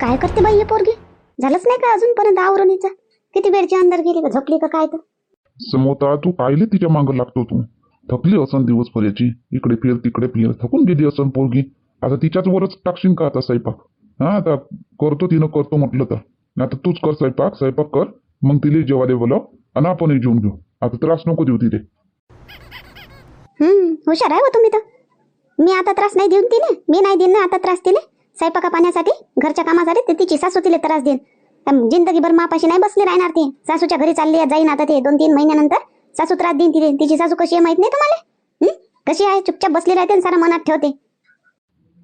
काय करते बाई हे पोरगी? झालंच नाही का अजूनपर्यंत आवरणीचं? किती वेळची अंदर गेली का? झोपली का काय तर? समोता तू कायले तिच्या मागं लागतो तू? थकली असन दिवसभराची. इकडे फिर तिकडे फिर. थकून गेली असन पोरगी. आता तिच्याच वरच टाकशील का आता स्वयंपाक? हा आता करतो तिनं करतो म्हटलं तर. आता तूच कर स्वयंपाक स्वयंपाक कर. मग तिला जेवायला बोलाव आणि आपणही जेवून घेऊ. आता त्रास नको देऊ तिथे हुशार आहे हो तुम्ही तर. मी आता त्रास नाही देऊन तिले. मी नाही देईन ना आता त्रास दिले स्वयंपाका पाण्यासाठी घरच्या कामासाठी ते तिची सासू तिला त्रास देईन. जिंदगीभर मापाशी नाही बसले राहणार ते. सासूच्या घरी चालली जाईन आता ते दोन तीन महिन्यानंतर. सासू त्रास देईन तिथे तिची सासू कशी आहे माहीत नाही तुम्हाला? कशी आहे? चुपचाप बसली राहते सारा मनात ठेवते.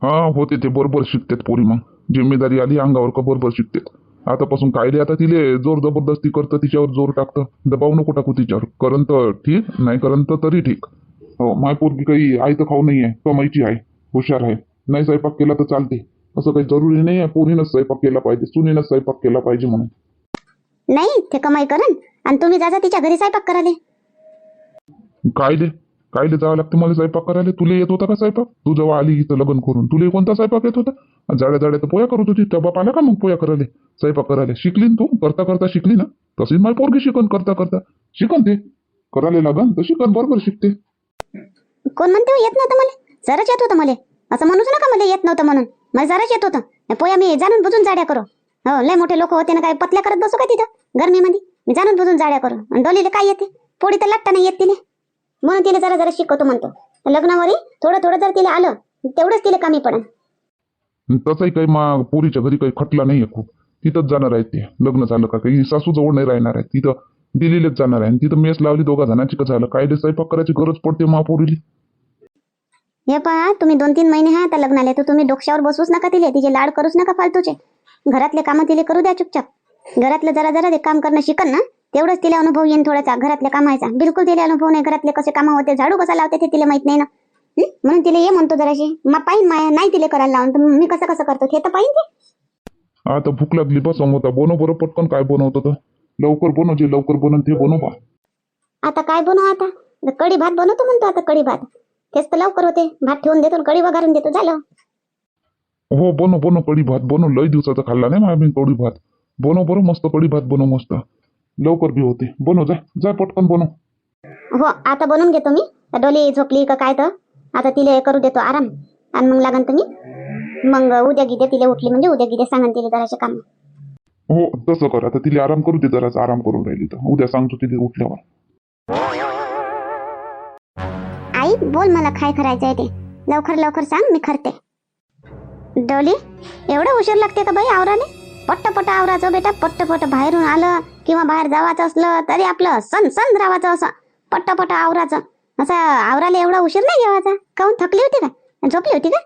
हा होते ते बरोबर शिकतात पोरी मग. जिम्मेदारी आली अंगावर का बरोबर शिकतात? आतापासून कायले आता तिले जोर जबरदस्ती करतं तिच्यावर जोर टाकतं. दबाव नको टाकू तिच्यावर. करण तर ठीक नाही करण तर तरी ठीक. हो माय पोरगी काही आई तर खाऊ नाही आहे कमाईची आहे हुशार आहे. नाही स्वयंपाक केला तर चालते. असं काही जरुरी नाही आहे. पोरीनंच स्वयंपाक केला पाहिजे सुनीनंच स्वयंपाक केला पाहिजे म्हणून. नाही ते कमाई करन आणि तुम्ही जाजा तिच्या घरी स्वयंपाक कराले कायले कायले जावं लागतं मला स्वयंपाक करायला. तुला येत होता का स्वयंपाक? तू जेव्हा आली इथं लग्न करून तुला कोणता स्वयंपाक येत होता? जाड्या जाड्या तर पोया करत होती. डबा पाला का मग पोया करायला? स्वयंपाक करायला. शिकली ना तू? करता करता शिकली ना? तशीच माझी पोरगी शिकन करता करता. शिकन ते. करायला लागन तर शिकन बरोबर शिकते. कोण म्हणते हो, येत नव्हतं मला? सरच येत होतं मला. असं म्हणूच नका मला येत नव्हतं म्हणून. मला जरा येत होतं. पोया मी जाणून बुजून जाड्या करू. हो लय मोठे लोक होते ना काय पतल्या करत बसू का तिथं? गरमीमध्ये. मी जाणून बुजून जाड्या करू. आणि डोलीला काय येते? पोळी तर लागता नाही येत तिने म्हणून तिला जरा जरा शिकवतो म्हणतो. लग्नावरी थोडं थोडं जर तिला आलं तेवढंच तिला कमी पडेल. तसंही काही मा पोरीच्या घरी काही खटला नाहीये खूप. तिथंच जाणार आहे ते. लग्न झालं का काही? सासू जवळ नाही राहणार आहे तिथं दिल्लीलाच जाणार आहे. आणि तिथं मेस लावली दोघा जणांची का झालं? काय स्वयंपाक करायची गरज पडते महापोरीली हे पहा तुम्ही दोन तीन महिने हा आता लग्नाला तर तुम्ही डोक्यावर बसूच नका तिले तिचे लाड करूच नका फालतूचे. घरातले कामं तिले करू द्या चुपचाप. घरातलं जरा जरा ते काम करणं शिकन ना तेवढंच तिला अनुभव येईन थोडासा घरातल्या कामाचा. बिलकुल तिला अनुभव नाही घरातले कसे कामं होते झाडू कसा लावते ते तिला माहीत नाही ना? म्हणून तिला ये म्हणतो जराशी. मग पाहिन माया नाही तिला करायला लावून तर मी कसं कसं करतो हे तर पाहिन ते. आता भूक लागली बस होता बनव बरं पटकन काय बनवतं तर. लवकर बनव जे लवकर बनव ते बनव बा. आता काय बनवू आता आता? कढी भात बनवतो म्हणतो आता कढी भात. तेच तर लवकर होते. भात ठेवून देतो कढी वगारून देतो. झालं. हो बनव बनव कढी भात. बनव लय दिवसाचा खाल्ला नाही मी कढी भात. बनव बरं मस्त कढी भात बनव मस्त. लवकर बी होते. बनव जा जा पटकन बनव. हो आता बनवून घेतो मी. डोली झोपली का काय तर. आता तिला करू देतो आराम. आणि मग लागन तुम्ही मग उद्या गिद्या तिला उठली म्हणजे उद्या गिद्या सांगा तिला जराशे काम. हो तसं कर. आता तिला आराम करू दे जरासा. आराम करून राहिली तर. उद्या सांगतो तिथे उठल्यावर. आई बोल मला काय करायचं आहे ते. लवकर लवकर सांग मी करते डोली एवढं उशीर लागते का बाई आवराले पट्ट पट्ट आवराचं बेटा पट्ट पट्ट बाहेरून आलं किंवा बाहेर जावाचं असलं तरी आपलं सन सन रावाचं असं. पट्ट पट्ट आवराचं. असं आवराला एवढा उशीर नाही घेवायचा काहून थकली होती का? झोपली होती का?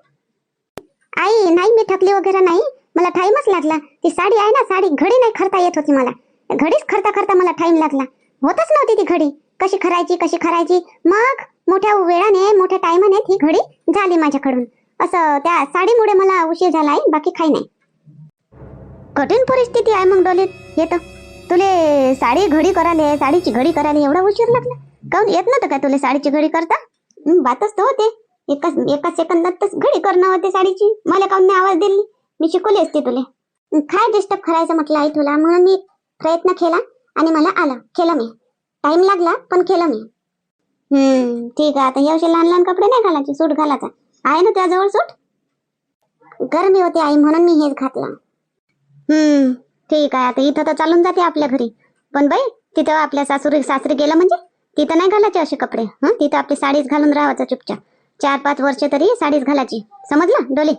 आई नाही मी थकली वगैरे नाही. मला टाइमच लागला. ती साडी आहे ना साडी घडी नाही खरता येत होती मला. घडीच खरता खरता मला टाइम लागला. होतच नव्हती ती घडी. कशी खरायची कशी खरायची? मग? मोठ्या वेळाने मोठ्या टायमाने ती घडी झाली माझ्याकडून. असं त्या साडीमुळे मला उशीर झाला आहे बाकी काही नाही. कठीण परिस्थिती आहे मग डोलीत. येतं तुले साडी घडी कराले साडीची घडी करायला एवढा उशीर लागला. काऊन येत नव्हतं का तुला साडीची घडी करता? बातच तर होते. एका एका सेकंदातच घडी करणं होते साडीची. मला काऊन नाही आवाज दिली. मी शिकवली असते तुले. काय डिस्टर्ब करायचं म्हटलं आई तुला? म्हणून मी प्रयत्न केला आणि मला आला. केलं मी. टाइम लागला पण केलं मी. हम्म ठीक आहे. आता हे लहान लहान कपडे नाही घालायचे सूट घालायचा. आहे ना त्याजवळ सूट? गरमी होती आई म्हणून मी हेच घातलं. हम्म ठीक आहे. आता इथं तर चालून जाते आपल्या घरी. पण बाई तिथं आपल्या सासूरी सासरी गेलं म्हणजे तिथं नाही घालायचे असे कपडे. हं तिथं आपली साडीच घालून राहायचं चुपचाप. चार पाच वर्ष तरी साडीच घालायची. समजलं डोले?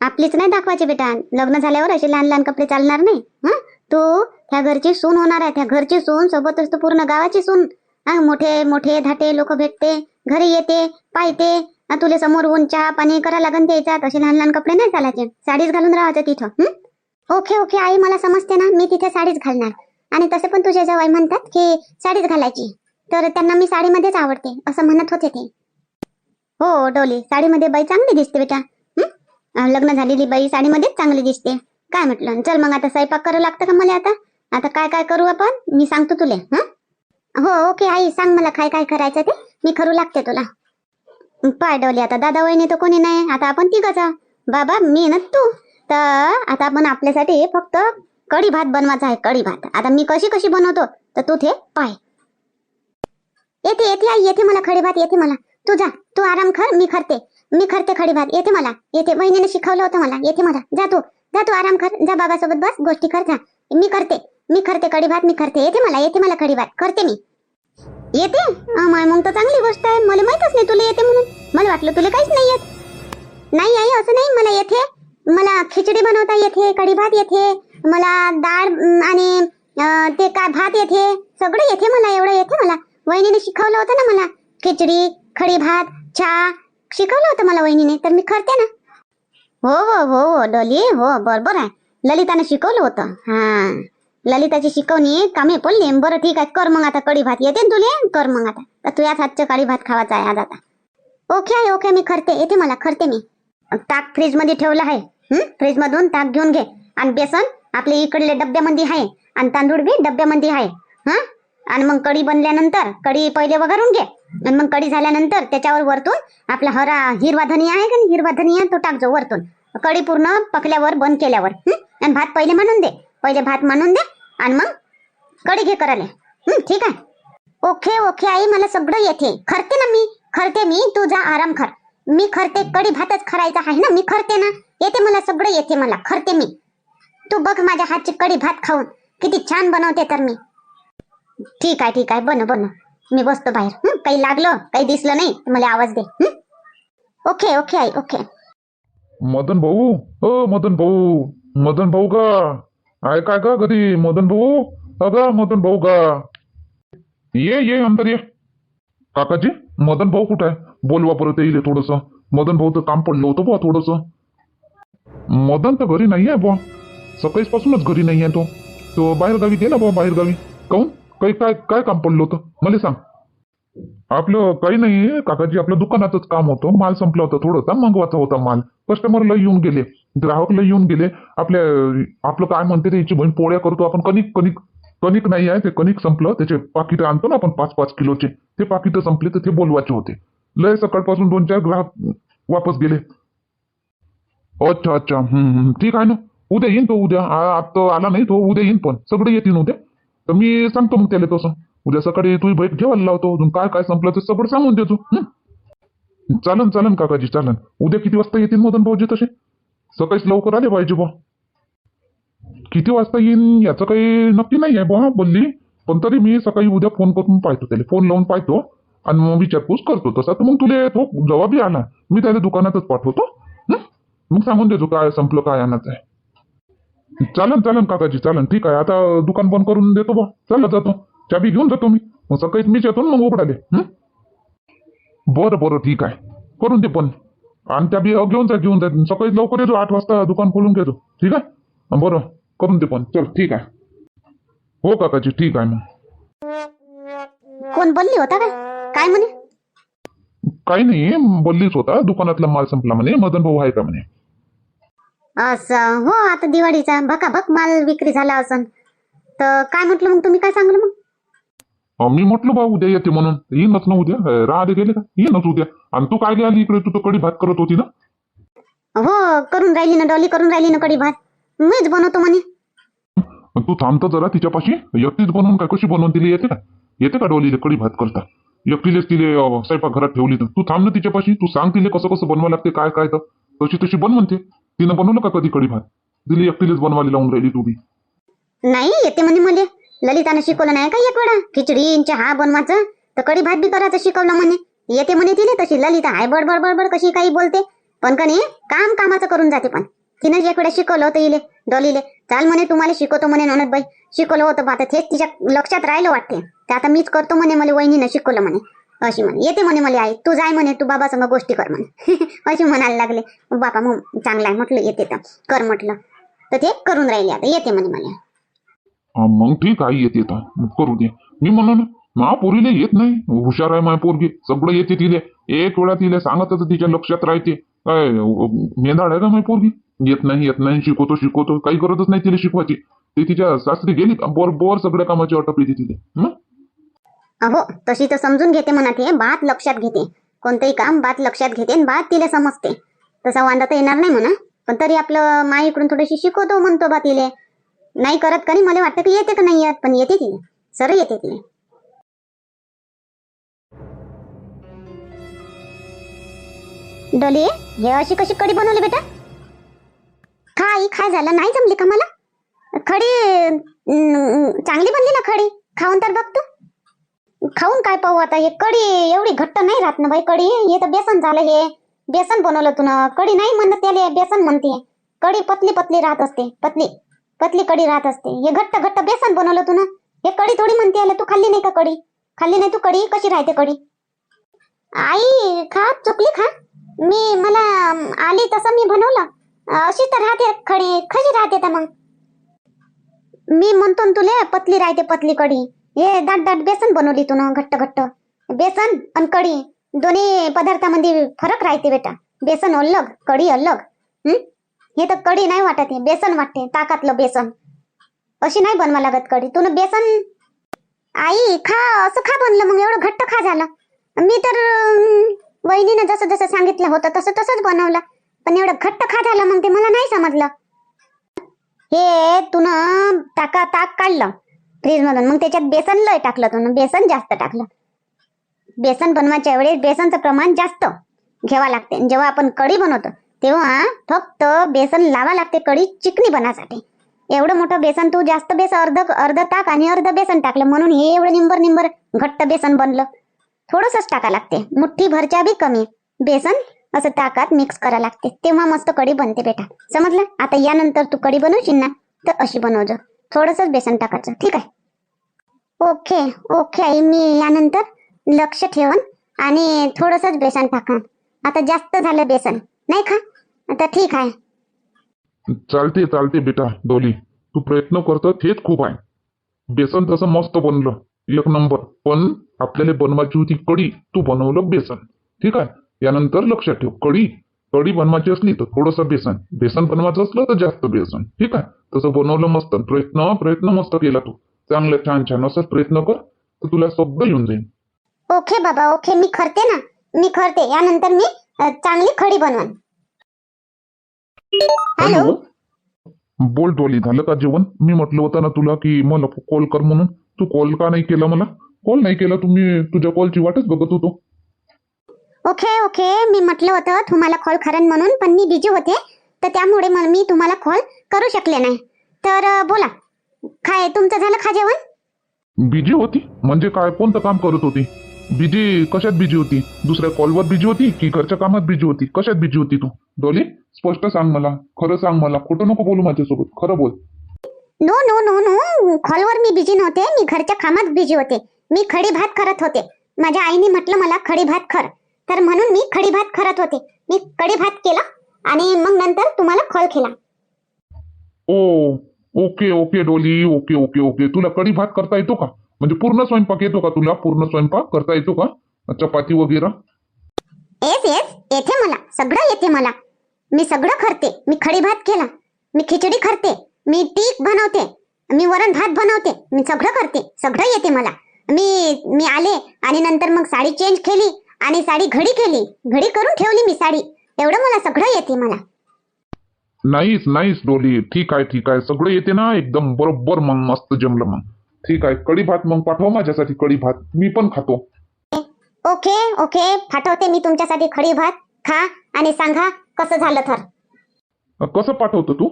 आपलीच नाही दाखवायची बेटा. लग्न झाल्यावर असे लहान लहान कपडे चालणार नाही. हं तू त्या घरची सून होणार आहे. त्या घरची सून सोबतच तू पूर्ण गावाची सून मोठे मोठे धाटे लोक भेटते घरी येते पाहते तुले समोर ऊन चहा पाणी करा लागन द्यायचा असे लहान लहान कपडे नाही चालायचे. साडीच घालून राहायचं तिथं ओके ओके आई मला समजते ना मी तिथे साडीच घालणार. आणि तसे पण तुझे जवळ म्हणतात की साडीच घालायची. तर त्यांना मी साडीमध्येच आवडते असं म्हणत होते ते. हो डोली साडीमध्ये बाई चांगली दिसते बेटा लग्न झालेली बाई साडीमध्येच चांगली दिसते. काय म्हटलं? चल मग आता स्वयंपाक करावं लागतं का मला आता? आता काय काय करू आपण? मी सांगतो तुले हं? हो ओके आई सांग मला काय काय करायचं ते. मी करू लागते तुला. पाडवली आता. दादा वहिनी तर कोणी नाही. आता आपण तिघच बाबा मी ना तू. तर आता आपण आपल्यासाठी फक्त कढी भात बनवायचा आहे कढी भात आता मी कशी कशी बनवतो? तर तू ते पाय. येते येते आई येते मला खडी भात येते मला. तू जा. तू आराम कर मी करते. मी करते खडी भात येते मला. येते. वहिनीने शिकवलं होतं मला. येते मला. जा तू. जा तू आराम कर. जा बाबासोबत बस. गोष्टी कर जा. मी करते. मी करते कढी भात मी करते. येते मला येते मला कढी भात. करते मी. येते? मग तर चांगली गोष्ट आहे. मला माहितच नाही तुला येते म्हणून. मला वाटलं तुला काहीच नाही येत. नाही आई असं नाही. मला येते. मला खिचडी बनवता येते कढी भात येते. मला डाळ आणि ते काय भात येते. सगळं येते मला एवढं येते मला. वहिनीने शिकवलं होतं ना मला. खिचडी खडी भात चहा. शिकवलं होतं मला वहिनीने. तर मी करते ना. हो हो हो हो डोली हो बरोबर आहे. ललिताने शिकवलं होतं. हा. ललिताची शिकवणी कामे पडली. बरं ठीक आहे कर मग आता कढी भात येते तुले? कर मग आता. तर तुझ्याच हातचं कडी भात खावाचा आहे आज आता. ओके आहे ओके मी करते येते मला करते मी. ताक फ्रीजमध्ये ठेवलं आहे. फ्रीज मधून ताक घेऊन घे. आणि बेसन आपले इकडले डब्यामध्ये आहे. आणि तांदूळ बी डब्यामध्ये आहे. हा? आणि मग कढी बनल्यानंतर कढी पहिले वगैरे घे. आणि मग कढी झाल्यानंतर त्याच्यावर वरतून आपला हरा हिरवा धनिया आहे का हिरवा धनिया तो टाकजो वरतून. कढी पूर्ण पकल्यावर बंद केल्यावर. आणि भात पहिले म्हणून दे. पहिले भात मानून दे आणि मग कढी घे करायला. ठीक आहे? ओके ओके आई मला सगळं येते. खरते ना मी? खरते मी? तू जा आराम कर. मी खरते कडी भातच खरायचा आहे ना? मी खरते ना? येते मला सगळं येते मला. खरते मी. तू बघ माझ्या हातची कढी भात खाऊन. किती छान बनवते तर मी. ठीक आहे ठीक आहे. बन बन मी बसतो बाहेर. काही लागलं काही दिसलं नाही मला आवाज दे. ओके ओके आई ओके. मदन भाऊ? ओ मदन भाऊ. मदन भाऊ का? आहे काय का घरी मदन भाऊ? अगा मदन भाऊ का? ये ये अंतर ये. काकाजी मदन भाऊ कुठं आहे? बोलवा परत येईल थोडस. मदन भाऊचं काम पडलं होतं बुवा थोडस. मदन तर घरी नाही आहे बुवा. सकाळीच पासूनच घरी नाही आहे तो. तो बाहेर गावी गेला बुवा बाहेर गावी. काहून? काही काय काय काम पडलं होतं? मला सांग. आपलं काही नाही काकाजी आपलं दुकानातच काम होतं. माल संपला होता थोडासा मागवायचा होता माल. कस्टमरला येऊन गेले. ग्राहकला येऊन गेले. आपल्या आपलं काय म्हणते त्याची बहीण पोळ्या करतो. आपण कणिक कणिक कणिक नाही आहे. ते कणिक संपलं. त्याचे पाकिटं आणतो ना आपण पाच पाच किलोचे. ते पाकिटं संपले तर ते बोलवायचे होते. लय सकाळपासून दोन चार ग्राहक वापस गेले. अच्छा अच्छा. हम्म, हम्म. ठीक आहे ना. उद्या येईन तो उद्या. आता आला नाही तो उद्या येईन पण. सगळे येतील उद्या. तर मी सांगतो मग त्याला तसं. उद्या सकाळी तुम्ही भेट घेवायला लावतो. अजून काय काय संपलं ते सगळं सांगून देतो. चालन चालन काकाजी चालन. उद्या किती वाजता येतील मदन भाऊजी तसे? सकाळीच लवकर आले पाहिजे बा किती वाजता येईन याचं काही नक्की नाही आहे बा बोलली. पण तरी मी सकाळी उद्या फोन करून पाहतो त्याला. फोन लावून पाहतो आणि मग विचारपूस करतो. तसा तर मग तुला तो जबाबी आला. मी त्याला दुकानातच पाठवतो. मग सांगून देतो काय संपलं काय आणायचं आहे. चालन चालन काकाजी चालन. ठीक आहे. आता दुकान बंद करून देतो बा चला जातो. चाबी घेऊन जातो मी. मग सकाळीच मीच येतो ना मग उघडाले बरं बरं. ठीक आहे. करून दे पण आणि त्या बी घेऊन जा घेऊन जा. सकाळी लवकर येतो आठ वाजता दुकान खोलून घेतो. ठीक आहे? बरं. करून दे पण चल ठीक आहे. हो काकाजी ठीक आहे मग. कोण बोलली होता काय? काय म्हणे? काही नाही बोललीच होता. दुकानातला माल संपला म्हणे मदन भाऊ आहे का म्हणे. असं हो आता दिवाळीचा भकाभक माल विक्री झाला असन. तर काय म्हटलं मग तुम्ही काय सांगलं मग? मी म्हटलं बा उद्या येते म्हणून. येईनच ना उद्या. अं, राहिले गेले का? येईनच उद्या. आणि तू काय आली इकडे? तू तर कडी भात करत होती ना? हो करून राहिली ना डॉली करून राहिली ना कढी भात. मीच बनवतो म्हणे. तू थांबतो जरा तिच्यापाशी. एकटीच बनवून काय कशी बनवून तिला येते का? येते का डोलीला कडी भात करता? एकटीलेच तिले स्वयंपाक घरात ठेवली तर. तू थांब ना तिच्यापाशी. तू सांग तिले कसं कसं बनवावं लागते काय काय तर. तशी तशी बन म्हणते. तिनं बनवलं का कधी कडी भात? तिला एकटीलेच बनवायला लावून राहिली तू बी. नाही येते म्हणे मला. ललितानं शिकवलं नाही का एक वेळा खिचडी चहा बनवायचं. तर कडी भात बी करायचं शिकवलं म्हणे. येते म्हणे तिने तशी. ललिता आहे बडबड बडबड कशी काही बोलते. पण कणी काम कामाचं करून जाते पण. तिनं एक वेळा शिकवलं होतं इले डॉलीले. चाल म्हणे तुम्हाला शिकवतो म्हणे ननद बाई शिकवलं होतं बा आता तेच तिच्या लक्षात राहिलं वाटते. ते आता मीच करतो म्हणे मला वहिनीनं शिकवलं म्हणे. अशी म्हणे. येते म्हणे मला आई तू जाय म्हणे तू बाबा संग गोष्टी कर म्हणे. अशी म्हणायला लागले. बापा मग चांगला आहे म्हटलं येते तर. कर म्हटलं. तर ते करून राहिले आता. येते म्हणे मला. मग ठीक आहे येते येत करू दे. मी म्हणलो ना मा पोरीला येत नाही. हुशार आहे माय पोरगी. सगळं येते तिले. एक वेळा तिला सांगत तिच्या लक्षात राहते. काय मेंदाड आहे का माय पोरगी? येत नाही येत नाही. शिकवतो शिकवतो. काही गरजच नाही तिला शिकवायची. ती तिच्या सासरी गेली बोर बोर सगळ्या कामाची अटपली ती तिथे अहो तशी तर समजून घेते म्हणा ते. बात लक्षात घेते. कोणतंही काम बात लक्षात घेते आणि बात तिला समजते. तसा वांदा तर येणार नाही म्हणा. पण तरी आपलं माईकडून थोडीशी शिकवतो म्हणतो बा तिले. नाही करत का नाही मला वाटतं की येते का नाही येत पण येते तिने सर येते तिने डोली हे अशी कशी कडी बनवली बेटा? खाई खाय खा झालं. नाही जमली का मला? खडी अं, चांगली बनली ना खडी? खाऊन तर बघ तू. खाऊन काय पाहू आता? हे कडी एवढी घट्ट नाही राहत ना बाई कडी हे तर बेसन झालं हे. बेसन बनवलं तू ना. कडी नाही म्हणत त्याला बेसन म्हणते. कडी पतली पतली राहत असते. पतली. पतली कडी राहत असते. हे घट्ट घट्ट बेसन बनवलं तू ना. हे कडी थोडी म्हणते आलं तू खाल्ली नाही का कडी? खाल्ली नाही तू कडी? कशी राहते कडी? आई खा चुकली खा. मी मला आली तसं मी बनवलं. अशी तर राहते खडी. कशी राहते तर मग? मी म्हणतो ना तुले पतली राहते पतली कडी. हे दाट दाट बेसन बनवली तू ना घट्ट घट्ट. बेसन आणि कढी दोन्ही पदार्थामध्ये फरक राहते बेटा. बेसन अलग कढी अलग. हम्म हे तर कढी नाही वाटत हे बेसन वाटते ताकातलं बेसन. अशी नाही बनवा लागत कढी. तू बेसन आई खा असं खा बनलं मग एवढं घट्ट खा झालं. मी तर वहिनीनं जसं जसं सांगितलं होतं तसं तसंच बनवलं. पण एवढं घट्ट खा झालं मग ते मला नाही समजलं. हे तुन टाका ताक काढलं. फ्रीज मधून मग त्याच्यात बेसन लय टाकलं तू बेसन जास्त टाकलं. बेसन बनवायच्या वेळेस बेसनचं प्रमाण जास्त. घ्यावा लागते. जेव्हा आपण कढी बनवतो तेव्हा फक्त बेसन लावा लागते कढी चिकनी बनासाठी. एवढं मोठं बेसन तू जास्त बेसन अर्ध अर्ध टाक आणि अर्ध बेसन टाकलं म्हणून हे एवढं निंबर निंबर घट्ट बेसन बनलं. थोडंसंच टाका लागते. मुठ्ठी भरच्या बी कमी. बेसन असं ताकात मिक्स करा लागते. तेव्हा मस्त कढी बनते बेटा. समजलं? आता यानंतर तू कढी बनवशील ना तर अशी बनवजो. थोडंसंच बेसन टाकायचं. ठीक आहे? ओके ओके आई. मी यानंतर लक्ष ठेवन आणि थोडंसंच बेसन टाकन. आता जास्त झालं बेसन. नाही का? आता ठीक आहे. चालते चालते बेटा डोली. तू प्रयत्न करतो हेच खूप आहे. बेसन तसं मस्त बनलं एक नंबर. पण आपल्याला बनवायची होती कढी तू बनवलं बेसन. ठीक आहे? यानंतर लक्षात ठेव. कढी कढी बनवायची असली तर थोडंसं बेसन. बेसन बनवायचं असलं तर जास्त बेसन. ठीक आहे? तसं बनवलं मस्त. प्रयत्न प्रयत्न मस्त केला तू. चांगलं छान छान. असंच प्रयत्न कर तर तुला सगळं येऊन जाईल. ओके बाबा ओके. मी करते ना. मी करते. यानंतर मी चांगली खडी बनवन हॅलो. बोल डोली झालं का जेवण? मी म्हटलं होतं ना तुला की मला कॉल कर म्हणून. तू कॉल का नाही केला मला? कॉल नाही केला तुम्ही तुझ्या कॉलची वाटच बघत होतो. Okay okay. मी म्हटलं होतं तुम्हाला कॉल करेन म्हणून पण मी बिजी होते तर त्यामुळे मी तुम्हाला कॉल करू शकले नाही. तर बोला. काय तुमचं झालं खा जेवण? बिजी होती. म्हणजे काय कोणतं काम करत होती? बिजी कशात बिजी होती? दुसऱ्या कॉलवर बिजी होती की घरच्या कामात बिजी होती? कशात बिजी होती तू? डोली स्पष्ट सांग मला खरं सांग मला खोटं नको बोलू माझ्यासोबत खरं बोल. नो नो नो नो कॉलवर मी बिजी नव्हते मी घरच्या कामात बिजी होते. मी खडी भात करत होते. माझ्या आईने म्हटलं मला खडी भात कर. तर म्हणून मी खडी भात करत होते. मी कडी भात केला आणि मग नंतर तुम्हाला कॉल केला. ओ ओके ओके डोली ओके ओके ओके. तुला कढी भात करता येतो का? म्हणजे पूर्ण स्वयंपाक येतो का तुला? पूर्ण स्वयंपाक करता येतो का? चपाती वगैरे? Yes yes. येते मला. सगळं येते मला. मी सगळं करते. मी खडी भात केला. मी खिचडी करते. मी टीक बनवते. मी वरण भात बनवते. मी सगळं करते. सगळं येते मला. मी मी आले आणि नंतर मग साडी चेंज केली आणि साडी घडी केली. घडी करून ठेवली मी साडी. एवढं मला सगळं येते मला. नाहीच नाहीच डोली. ठीक आहे ठीक आहे. सगळं येते ना? एकदम बरोबर मग मस्त जमलं मग ठीक आहे. कढी भात मग पाठवा माझ्यासाठी कढी भात. मी पण खातो. Okay okay. पाठवते मी तुमच्यासाठी खडी भात. खा आणि सांगा कसं झालं तर. कसं पाठवतो तू?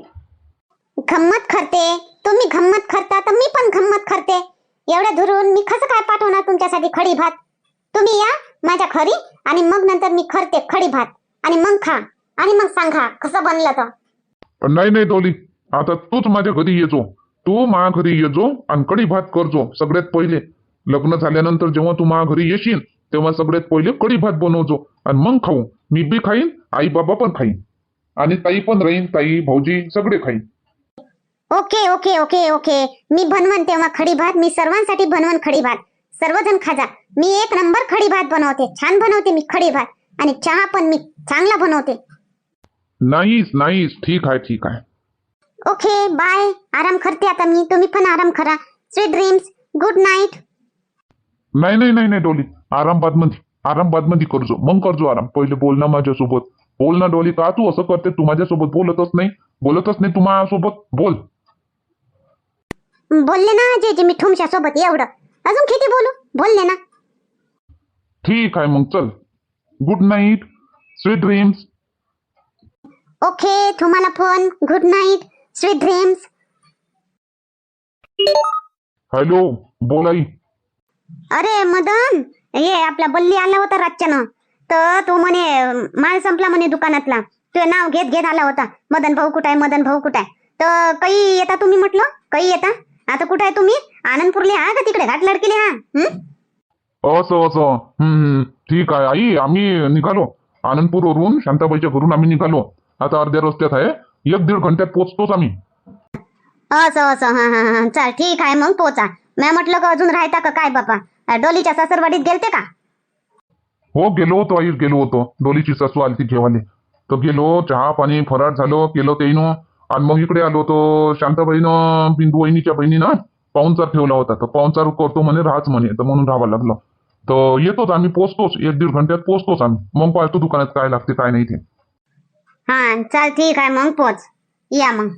गंमत करते तुम्ही गंमत करता तर मी पण गंमत करते एवढ्या दुरून मी कसं काय पाठवणार तुमच्यासाठी खडी भात? तुम्ही या माझ्या घरी आणि मग नंतर मी करते खडी भात. आणि मग खा आणि मग सांगा कसं बनलं तर. नाही नाही डोली आता तूच माझ्या घरी येजो तू माझ्या घरी येजो आणि कढी भात करजो सगळ्यात पहिले. लग्न झाल्यानंतर जेव्हा तू माझ्या घरी येशील तेव्हा सगळ्यात पहिले कढी भात बनवजो आणि मग खाऊ. मी बी खाईन आई बाबा पण खाईन. आणि ताई पण राहीन ताई भाऊजी सगळे खाईन. Okay okay okay okay. मी बनवन तेव्हा खडी भात मी सर्वांसाठी बनवन खडी भात. सर्वजण खाजा मी एक नंबर खडी भात बनवते. छान बनवते मी खडी भात. आणि चहा पण मी चांगला बनवते. नाहीच नाहीच. ठीक आहे ठीक आहे. ओके बाय आराम करते आता मी. तुम्ही पण आराम करा. स्वीट ड्रीम्स गुड नाईट नाही नाही नाही नाही डोली. आराम बादमध्ये आराम बादमध्ये करजो. मग करजो आराम. पहिले बोल ना माझ्यासोबत. बोल ना डोली का तू असं करते? तू माझ्यासोबत बोलतच नाही. बोलतच नाही तू माझ्यासोबत बोल. बोलले ना जे जे मी तुमच्यासोबत एवढं. अजून किती बोलू? बोलले ना. ठीक आहे मग चल. Good night sweet dreams okay तुम्हाला phone good night sweet dreams hello बोल आई. अरे मदन हे आपला बल्ली आला होता रातच्यानं. तर तो म्हणे माल संपला म्हणे दुकानातला. तुझे नाव घेत घेत आला होता. मदन भाऊ कुठं आहे मदन भाऊ कुठं आहे? तर काही येता तुम्ही म्हटलं? काही येता? आता कुठं आहे तुम्ही? आनंदपूरले हा का तिकडे? घाट लडकेले हा? हं? असं असं. हम्म ठीक आहे. आई आम्ही निघालो. आनंदपूरवरून शांताबाईच्या घरून आम्ही निघालो. आता अर्ध्या रस्त्यात आहे. एक दीड घंट्यात पोहोचतोच आम्ही. असं असं हा हा हा. चाल ठीक आहे मग पोचा. मी म्हटलं का अजून राहता का काय बापा? डोलीच्या सासरवाडीत गेलते का? हो गेलो होतो आई गेलो होतो. डोलीची सासू आली ती घेवाले तर गेलो चहा पाणी फराळ झालो केलं तेईनं आणि मग इकडे आलो तो शांताबाईनं बिंदू वहिनीच्या बहिणीनं पाहुणचार ठेवला होता. तर पाहुणचार करतो म्हणे राहाच म्हणे. तर म्हणून राहावं लागलं. तर येतोच आम्ही पोचतोच. एक दीड घंट्यात पोचतोच आम्ही. मग पाहतो दुकानात काय लागते काय नाही ते. हा चाल ठीक आहे मग पोच. या मग.